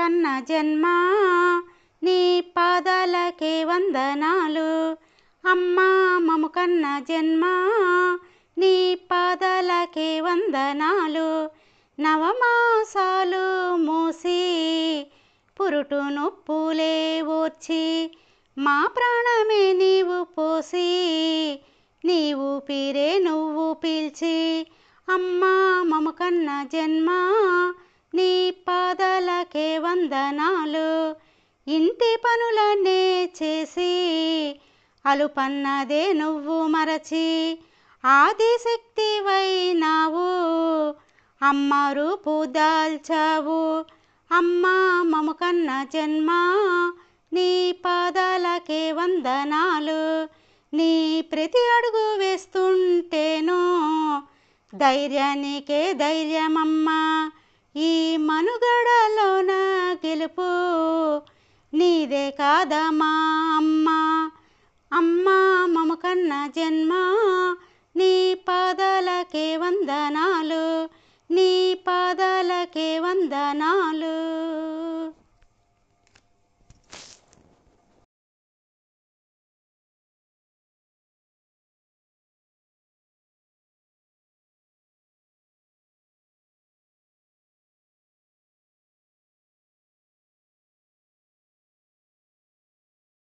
కన్న జన్మ నీ పాదాలకే వందనాలు. అమ్మా మము కన్న జన్మ నీ పాదాలకే వందనాలు. నవమాసాలు మూసి పురుటు నొప్పులే ఓర్చి మా ప్రాణమే నీవు పోసి నీవు పీరే నువ్వు పీల్చి. అమ్మా మము కన్న జన్మ నీ పాదాలకే వందనాలు. ఇంటి పనులనే చేసి అలుపన్నదే నువ్వు మరచి ఆదిశక్తివైనావు అమ్మ రూపు దాల్చావు. అమ్మా మము కన్న జన్మ నీ పాదాలకే వందనాలు. నీ ప్రతి అడుగు వేస్తుంటేనో ధైర్యానికే ధైర్యమమ్మా. గెలుపు నీదే కాదమ్మా అమ్మ? అమ్మ మమ కన్న జన్మ. నీ పాదాలకే వందనాలు. నీ పాదాలకే వందనాలు.